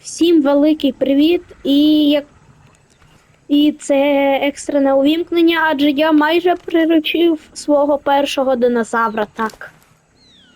Всім великий привіт! І як і це екстрене увімкнення, адже я майже приручив свого першого динозавра. Так.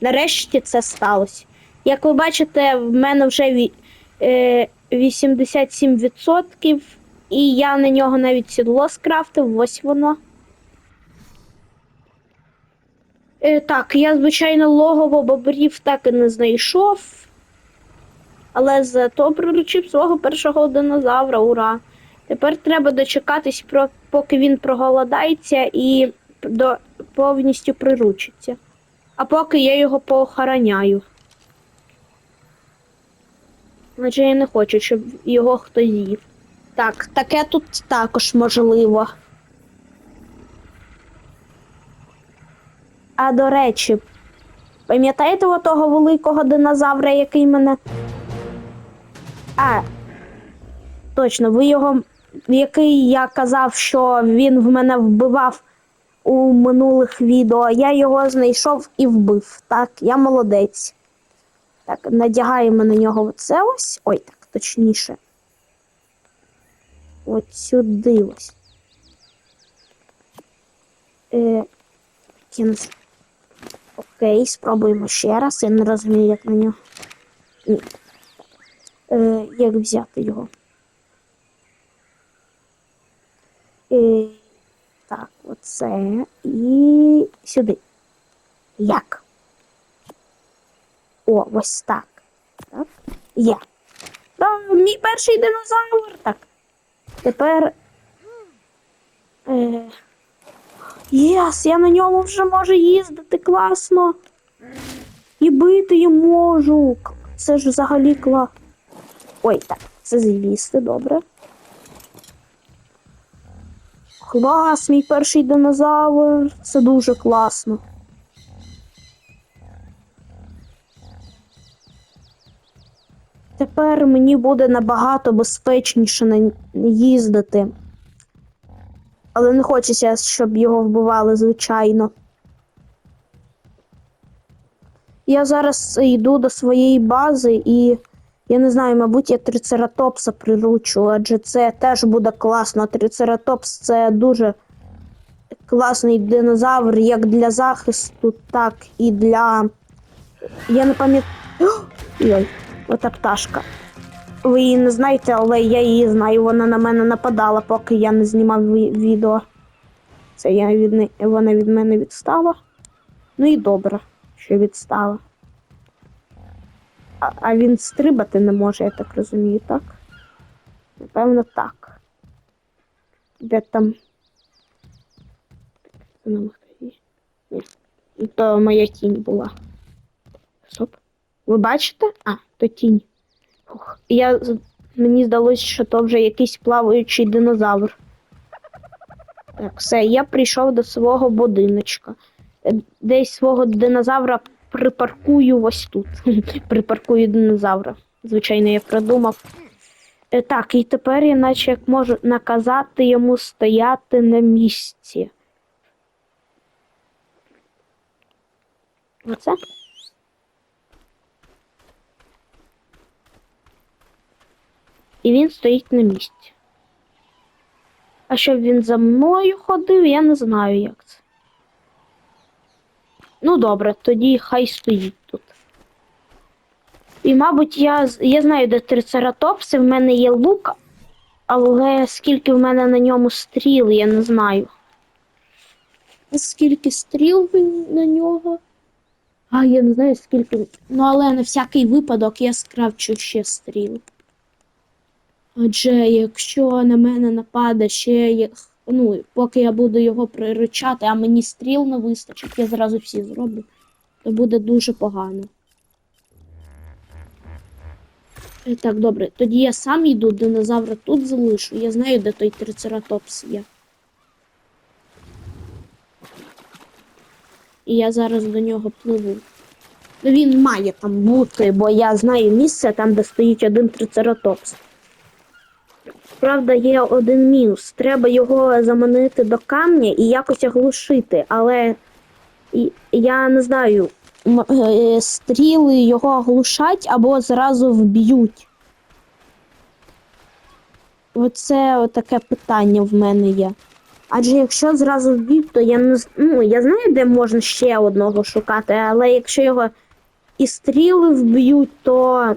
Нарешті це сталося. Як ви бачите, в мене вже е, 87%, і я на нього навіть сідло скрафтив, ось воно. Е, так, я, звичайно, логово бобрів так і не знайшов. Але зато приручив свого першого динозавра, ура! Тепер треба дочекатись, поки він проголодається і до, повністю приручиться. А поки я його поохороняю. Адже я не хочу, щоб його хтось з'їв. Так, таке тут також можливо. А до речі, пам'ятаєте того великого динозавра, який мене. А, точно, ви його, який я казав, що він в мене вбивав у минулих відео. Я його знайшов і вбив. Так, я молодець. Так, надягаємо на нього оце ось. Ой, так, точніше. От сюди ось. Е, кінець. Окей, спробуємо ще раз. Я не розумію, як на нього. Ні. Е, як взяти його? Е, так, оце і сюди. Як? О, ось так. Так. Є. Та, мій перший динозавр. Так. Тепер. Е, Єс, я на ньому вже можу їздити класно. І бити їм можу. Це ж взагалі кла. Ой, так, це з'їсти, добре. Клас, мій перший динозавр. Це дуже класно. Тепер мені буде набагато безпечніше їздити. Але не хочеться, щоб його вбивали, звичайно. Я зараз йду до своєї бази і я не знаю, мабуть, я трицератопса приручу, адже це теж буде класно. Трицератопс це дуже класний динозавр як для захисту, так і для. Я не пам'ятаю. Ой, ота пташка. Ви її не знаєте, але я її знаю. Вона на мене нападала, поки я не знімав відео. Це я від вона від мене відстала. Ну і добре, що відстала. А, він стрибати не може, я так розумію, так? Напевно, так. Де там. Вона Ні. То моя тінь була. Стоп. Ви бачите? А, то тінь. Фух. Я, мені здалося, що то вже якийсь плаваючий динозавр. Так, все, я прийшов до свого будиночка. Е, Десь свого динозавра припаркую ось тут. припаркую динозавра. Звичайно, я придумав. Е, Так, і тепер я наче як можу наказати йому стояти на місці. Оце? І він стоїть на місці. А щоб він за мною ходив, я не знаю, як це. Ну добре, тоді хай стоїть тут. І, мабуть, я, я знаю, де трицератопси, в мене є лук, але скільки в мене на ньому стріл, я не знаю. Скільки стріл на нього? А, я не знаю, скільки. Ну, але на всякий випадок я скравчу ще стріл. Адже якщо на мене нападе ще ну, поки я буду його приручати, а мені стріл не вистачить, я зразу всі зроблю, то буде дуже погано. Е, Так, добре, тоді я сам йду, динозавра тут залишу. Я знаю, де той трицератопс є. І я зараз до нього пливу. Він має там бути, бо я знаю місце там, де стоїть один трицератопс. Правда, є один мінус. Треба його заманити до камня і якось оглушити, але я не знаю, е, стріли його оглушать або зразу вб'ють. Оце таке питання в мене є. Адже якщо зразу вб'ють, то я не ну, я знаю, де можна ще одного шукати, але якщо його і стріли вб'ють, то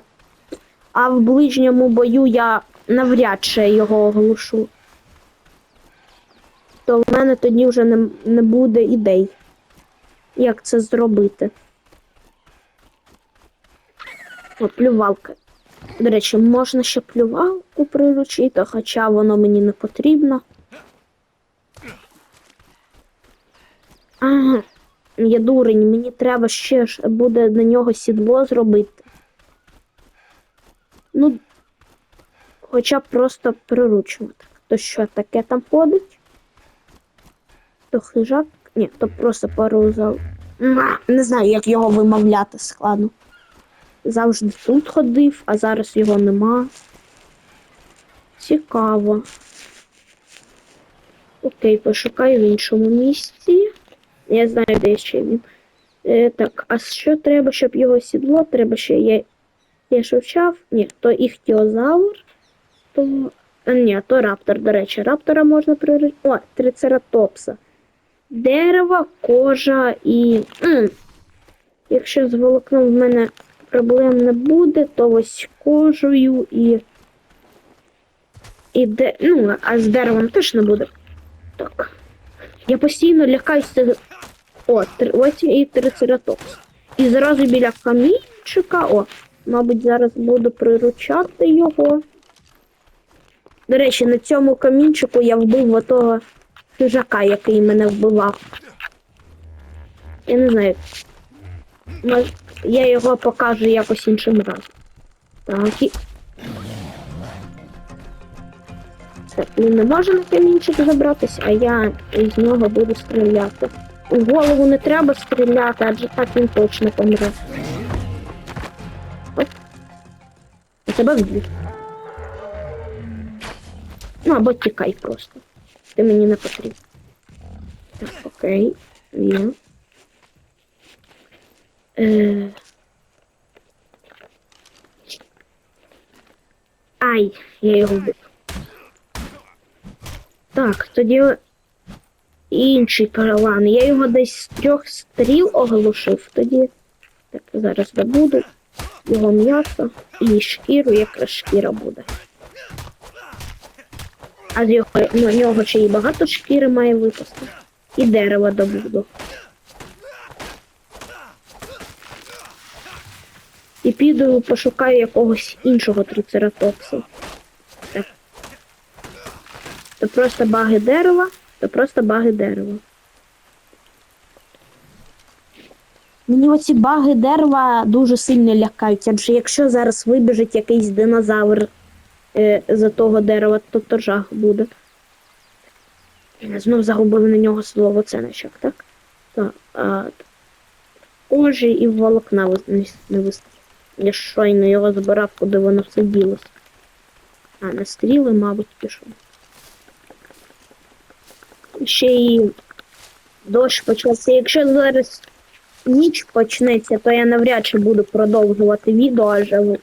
а в ближньому бою я навряд чи його оглушу. То в мене тоді вже не, не буде ідей, як це зробити. О, плювалка. До речі, можна ще плювалку приручити, хоча воно мені не потрібно. Ага, я дурень, мені треба ще ж буде на нього сідло зробити. Ну, хоча б просто приручувати. То що таке там ходить? То хижак? Ні, то просто парузал. Ма, Не знаю, як його вимовляти складно. Завжди тут ходив, а зараз його нема. Цікаво. Окей, пошукаю в іншому місці. Я знаю, де ще він. Е, так, а що треба, щоб його сідло? Треба ще я, я шовчав. Ні, то іхтіозавр, то. А, ні, то раптор, до речі, раптора можна приручити. О, трицератопса. Дерево, кожа і. М. Якщо з волокном в мене проблем не буде, то ось кожею і. І де. Ну, а з деревом теж не буде. Так. Я постійно лякаюся. О, три- ось і трицератопс. І зразу біля камінчика. О, мабуть, зараз буду приручати його. До речі, на цьому камінчику я вбив отого хижака, який мене вбивав. Я не знаю. Я його покажу якось іншим разом. Так, і... Так, він не може на камінчик забратися, а я з нього буду стріляти. У голову не треба стріляти, адже так він точно помре. Тебе вб'ю. Ну, або тікай просто. Ти мені не потрібен. Так, окей. Є. Е... Ай, я його вбив. Так, тоді інший караван. Я його десь з трьох стріл оголошив. Тоді так, зараз добуду його м'ясо і шкіру, якраз шкіра буде. А з його на нього ще й багато шкіри має випасти. І дерева добуду. І піду пошукаю якогось іншого трицератопса. Так. То просто баги дерева, то просто баги дерева. Мені оці баги дерева дуже сильно лякають, адже якщо зараз вибіжить якийсь динозавр е, за того дерева, то то жах буде. Я знов загубив на нього слово ценичок, так? Так. А, кожі і волокна не, не вистачить. Я щойно його збирав, куди воно все ділося. А, на стріли, мабуть, пішов. Ще й дощ почався. Якщо зараз ніч почнеться, то я навряд чи буду продовжувати відео, адже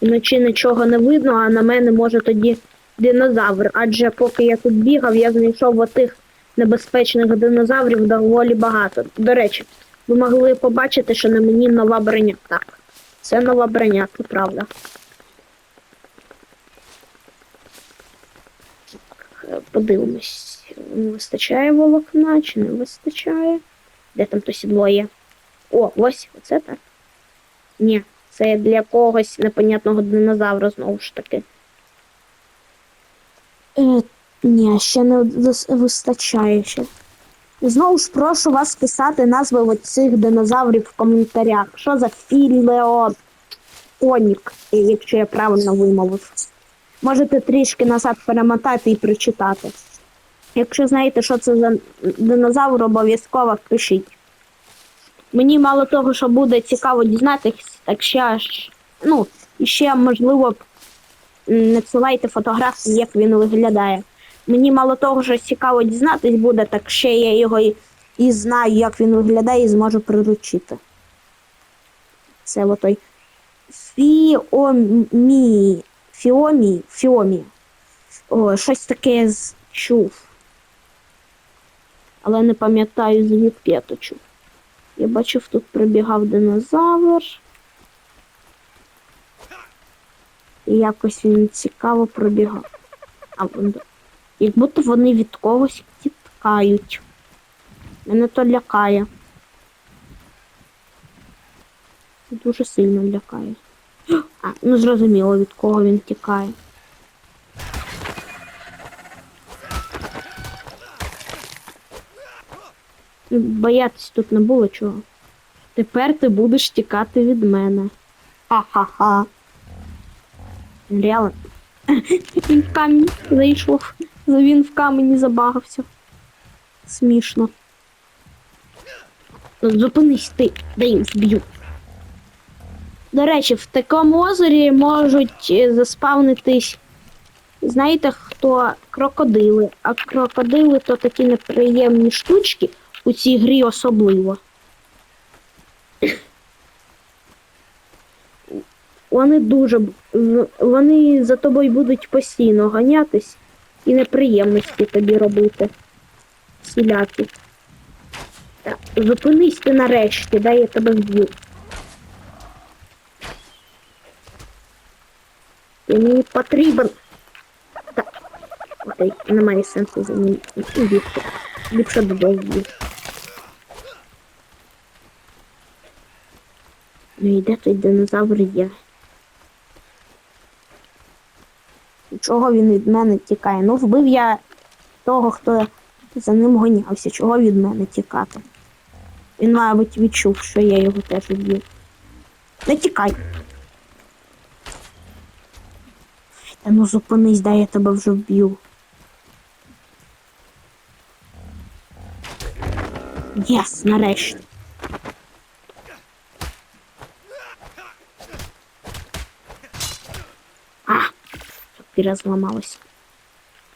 вночі нічого не видно, а на мене може тоді динозавр. Адже поки я тут бігав, я знайшов отих небезпечних динозаврів доволі багато. До речі, ви могли побачити, що на мені нова броня. Так, це нова броня, це правда. Подивимось, вистачає волокна чи не вистачає. Де там то сідло є? О, ось, оце так. Ні, це для когось непонятного динозавра знову ж таки. Е, ні, ще не вистачає ще. Знову ж прошу вас писати назви цих динозаврів в коментарях. Що за філеонік, якщо я правильно вимовив. Можете трішки назад перемотати і прочитати. Якщо знаєте, що це за динозавр, обов'язково пишіть. Мені мало того, що буде цікаво дізнатися, так ще ну, ще можливо надсилайте фотографії, як він виглядає. Мені мало того, що цікаво дізнатись буде, так ще я його і, і знаю, як він виглядає, і зможу приручити. Це отой Фіомі. Фіомі. Фіомі. О, щось таке з- чув. Але не пам'ятаю, звідки я то чув. Я бачив, тут прибігав динозавр. І якось він цікаво пробігав. А як будто вони від когось тікають. Мене то лякає. Дуже сильно лякає. А, ну зрозуміло, від кого він тікає. Боятись тут не було чого. Тепер ти будеш тікати від мене. Ха-ха-ха. Реально. Він в камінь зайшов. Він в камені забагався. Смішно. Зупинись ти, дай їм вб'ю. До речі, в такому озері можуть е, заспавнитись. Знаєте, хто крокодили, а крокодили то такі неприємні штучки у цій грі особливо. Вони дуже б- вони за тобою будуть постійно ганятись і неприємності тобі робити. Всілякі. Так, зупинись ти нарешті, дай я тебе вб'ю. Ти мені потрібен. Так. Немає сенсу за ним. Ліпше додому Ну і де той динозавр є? Чого він від мене тікає? Ну, вбив я того, хто за ним гонявся. Чого від мене тікати? Він, мабуть, відчув, що я його теж вб'ю. Не тікай. Та ну зупинись, дай я тебе вже вб'ю. Єс, нарешті. А, кірка зламалася.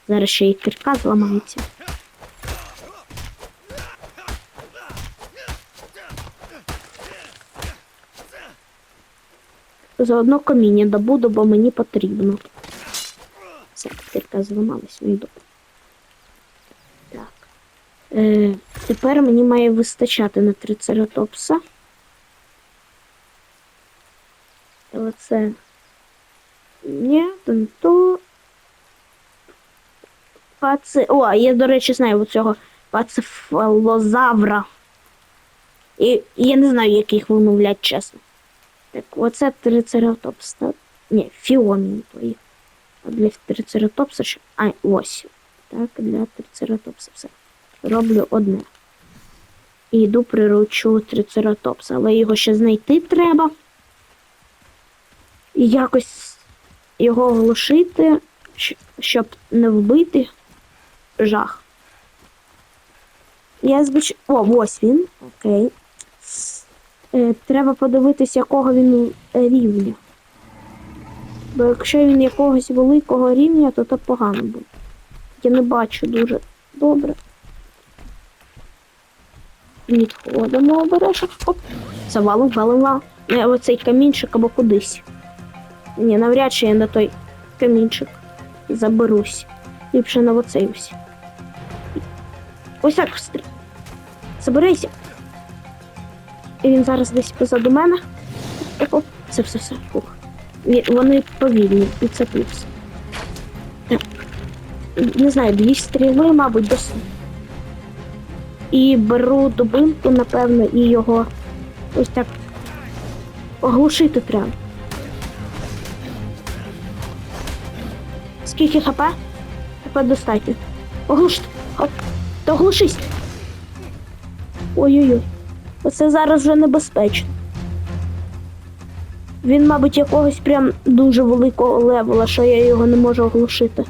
Зараз ще і кірка зламається. Заодно каміння добуду, бо мені потрібно. Все, кірка зламалась, ну добре. Так. Е, тепер мені має вистачати на трицератопса. Але це. Ні, то не то. Паци... О, я, до речі, знаю цього пацефалозавра. І я не знаю, як їх вимовлять, чесно. Так, оце трицератопс. Ні, фіомін твої. А для трицератопса ще. А, ось. Так, для трицератопса все. Роблю одне. І йду приручу трицератопса, але його ще знайти треба. І якось його оглушити, щоб не вбити жах. Я звич... О, ось він. Окей. Е, треба подивитись, якого він е, рівня. Бо якщо він якогось великого рівня, то то погано буде. Я не бачу дуже добре. Відходимо обережно. Оп. Завалим, валим, валим. Оцей камінчик або кудись. Ні, навряд чи я на той камінчик заберусь. Ліпше на оцей ось. Так встрі. Заберися. І він зараз десь позаду мене. Оп. Все, все, все. Фух. Вони повільні, і це плюс. Так. Не знаю, дві стріли, мабуть, досить. І беру дубинку, напевно, і його ось так оглушити треба. Скільки хп? Хп достатньо. Оглушити. Хоп. Та оглушись. Ой-ой-ой. Оце зараз вже небезпечно. Він, мабуть, якогось прям дуже великого левела, що я його не можу оглушити.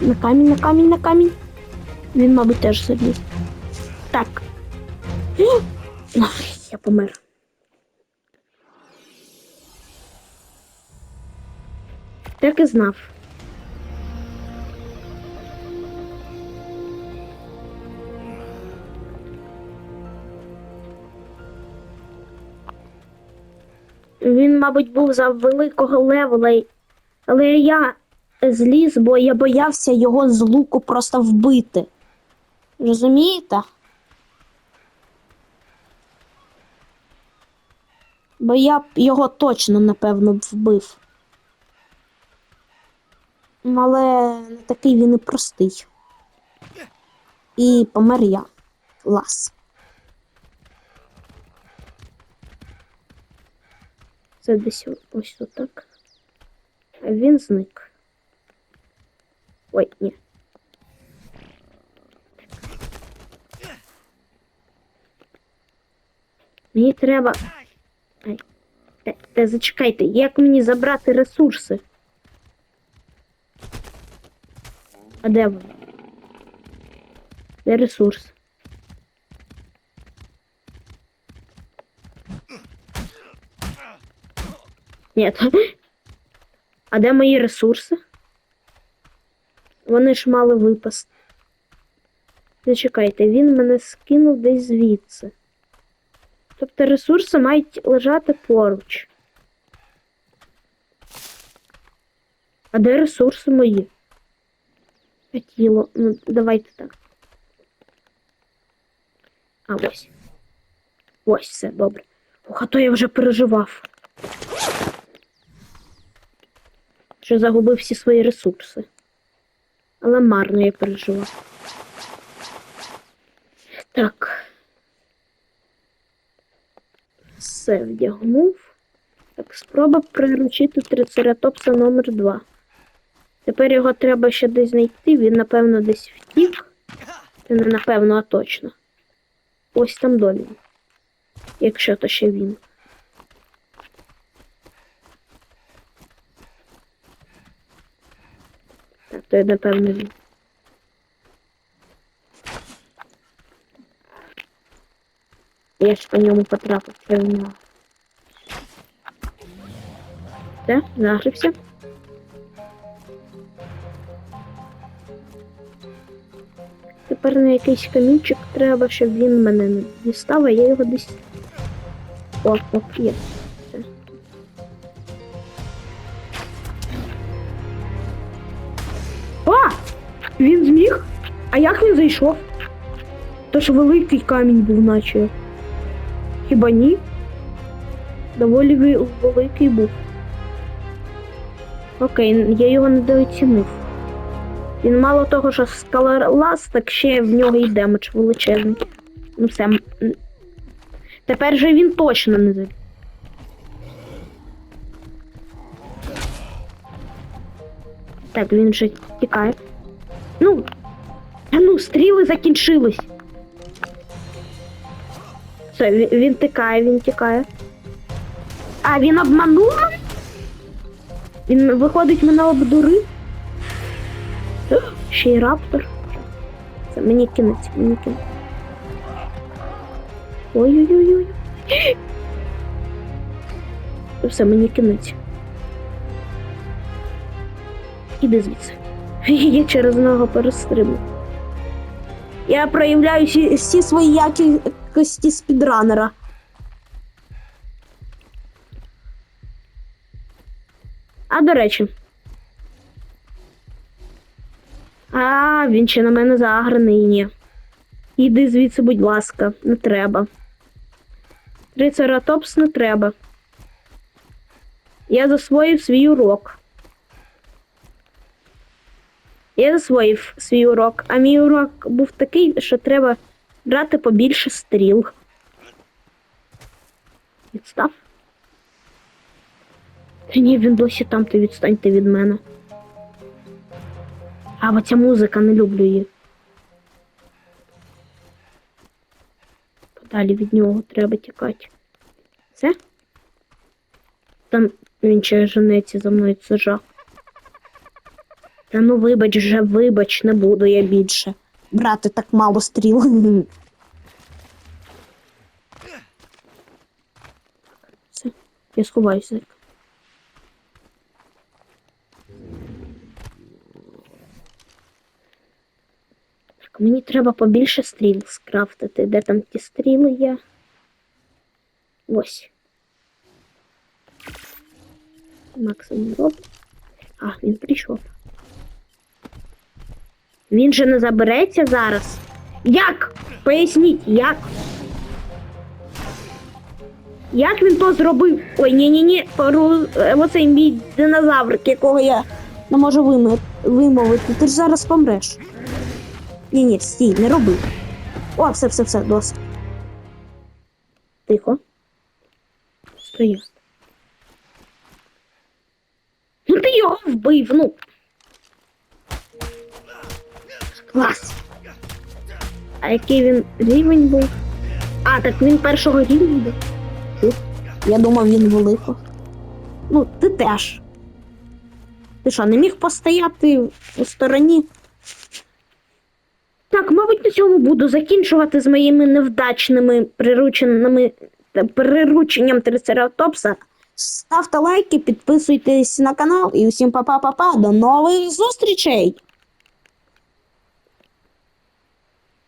На камінь, на камінь, на камінь. Він, мабуть, теж заліз. Так. Я помер. Так і знав. Він, мабуть, був за великого левела, але я зліз, бо я боявся його з луку просто вбити. Розумієте? Бо я б його точно, напевно, б вбив. Але не такий він і простий. І помер я. Клас. Це десь ось отак. Він зник. Ой, ні. Мені треба. Ай. Та, та зачекайте, як мені забрати ресурси? А де вони? Де ресурс? Ні. А де мої ресурси? Вони ж мали випасти. Зачекайте, він мене скинув десь звідси. Тобто ресурси мають лежати поруч. А де ресурси мої? А тіло. Ну, давайте так. А ось. Ось все, добре. Ох, а то я вже переживав. Що загубив всі свої ресурси. Але марно я переживав. Так. Все вдягнув. Так, спроба приручити трицератопса номер 2 Тепер його треба ще десь знайти. Він, напевно, десь втік. Це не напевно, а точно. Ось там долі. Якщо то ще він. То напевно він. Я ж по ньому потрапив, мав. Все, загрився. Тепер на якийсь камінчик треба, щоб він мене не дістав, я його десь. О, о, є. А як він зайшов? То ж великий камінь був, наче. Хіба ні? Доволі великий був. Окей, я його недооцінив. Він мало того, що скалолаз, так ще в нього і демедж величезний. Ну все. Тепер же він точно не зайде. Так, він вже тікає. Ну. А ну, стріли закінчились. Все, він, тікає, він тікає. А, він обманув? Він виходить мене обдурив. Ще й раптор. Це мені кінець, мені кінець. Ой-ой-ой-ой. Все, мені кінець. Іди звідси. Я через нього перестрибну. Я проявляю всі, свої якості спідранера. А до речі. А, він ще на мене заграний. Ні. Іди звідси, будь ласка, не треба. Трицератопс не треба. Я засвоїв свій урок. Я засвоїв свій урок, а мій урок був такий, що треба брати побільше стріл. Відстав. Та ні, він досі там, ти відстаньте від мене. А оця музика, не люблю її. Подалі від нього треба тікати. Все? Там він ще женеться за мною це жах. Та ну вибач вже, вибач, не буду я більше. Брати так мало стріл. Все, я сховаюся. Так, мені треба побільше стріл скрафтити. Де там ті стріли є? Ось. Максимум робить. А, він прийшов. Він же не забереться зараз. Як? Поясніть, як? Як він то зробив? Ой, ні, ні, ні, пору... е, оцей мій динозаврик, якого я не можу вимовити. Ти ж зараз помреш. Ні, ні, стій, не роби. О, все, все, все, досить. Тихо. Стояти. Ну ти його вбив, ну. Клас. А який він рівень був? А, так він першого рівня був. Я думав, він великого. Ну, ти теж. Ти що, не міг постояти у стороні? Так, мабуть, на цьому буду закінчувати з моїми невдачними прирученими прирученням трицератопса. Ставте лайки, підписуйтесь на канал і усім па-па-па-па. До нових зустрічей!